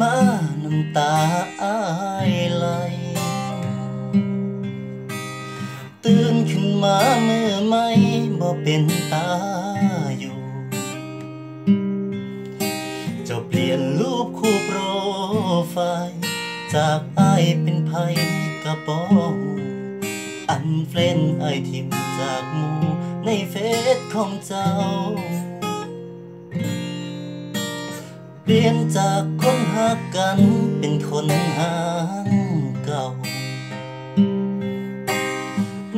มาน้ำตาอายไหลตื่นขึ้นมาเมื่อไม่บ่เป็นตาอยู่จ้าเปลี่ยนรูปคู่โปรไฟล์จากอายเป็นไผกระป๋องอันเฟรนไอทิมจากหมูในเฟซของเจ้า ปลี่ยนจากคนหักกันเป็นคนหางเก่า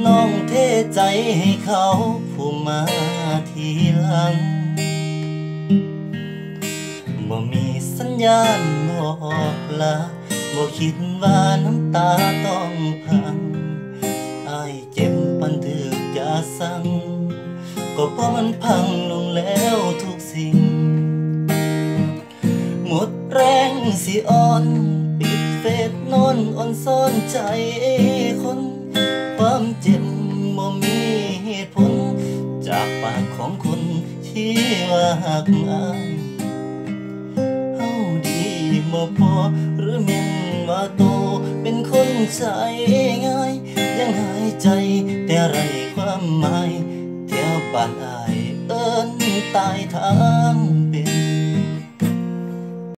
น้องเทใจให้เขาผู้มาทีหลัง บ่มีสัญญาณบอกลาบ่คิดว่าน้ำตาต้องพังอายเจ็บปันถึกยาสั่งก็เพราะมันพังลงแล้วทุกสิ่ง งสิอ่อน ปิดเฟซนอนอ่อนซ่อนใจคนความเจ็บบ่มีเหตุผล จากปากของคนที่ว่าหักอายเฮาดีบ่พอหรือแม่นว่าโตเป็นคนใจง่าย ยังหายใจแต่ไรความหมายแถวบ้านอายเอิ้นตายทาง